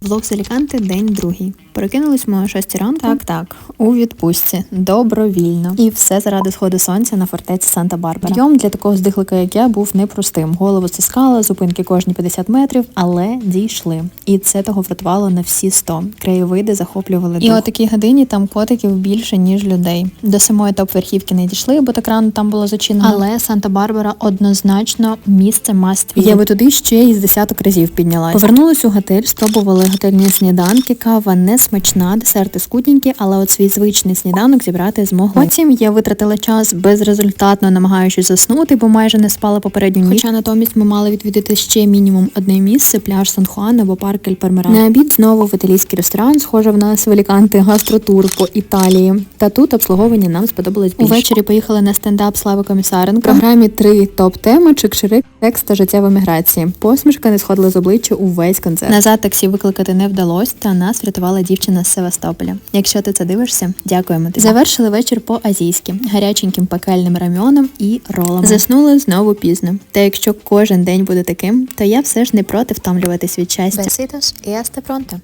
Влог з Аліканти, день другий. Прокинулись ми о 6 ранку. Так, так, у відпустці, добровільно. І все заради сходу сонця на фортеці Санта-Барбара. Прийом для такого здихлика, як я, був непростим. Голову стискала, зупинки кожні 50 метрів, але дійшли. І це того врятувало на всі 100. Краєвиди захоплювали І дух. о такій годині там котиків більше, ніж людей. До самої топ-верхівки не дійшли, бо так рано там було зачинено. Але Санта-Барбара однозначно місце visit. Я би туди ще із десяток разів піднялась. Повернулась у готель, спробували готельні сніданки, кава не смачна, десерти скудненькі, але от свій звичний сніданок зібрати змогли. Потім я витратила час безрезультатно намагаючись заснути, бо майже не спала попередню ніч. Хоча натомість ми мали відвідати ще мінімум одне місце пляж Сан Хуан або парк Ель Пармера. На обід знову в італійський ресторан, схоже в нас в Аліканте гастротур по Італії. Та тут обслуговування нам сподобалось більше. Увечері поїхали на стендап Слави Комісаренко. В програмі три топ-теми чик-чирик, текст та життя в еміграції. Посмішка не сходила з обличчя увесь концерт. Назад таксі викликати не вдалося, та нас врятувала дівчина з Севастополя. Якщо ти це дивишся, дякуємо тобі. Завершили вечір по-азійськи, гаряченьким пекельним рамьоном і ролами. Заснули знову пізно. Та якщо кожен день буде таким, то я все ж не проти втомлюватись від щастя. Беситос і пронто.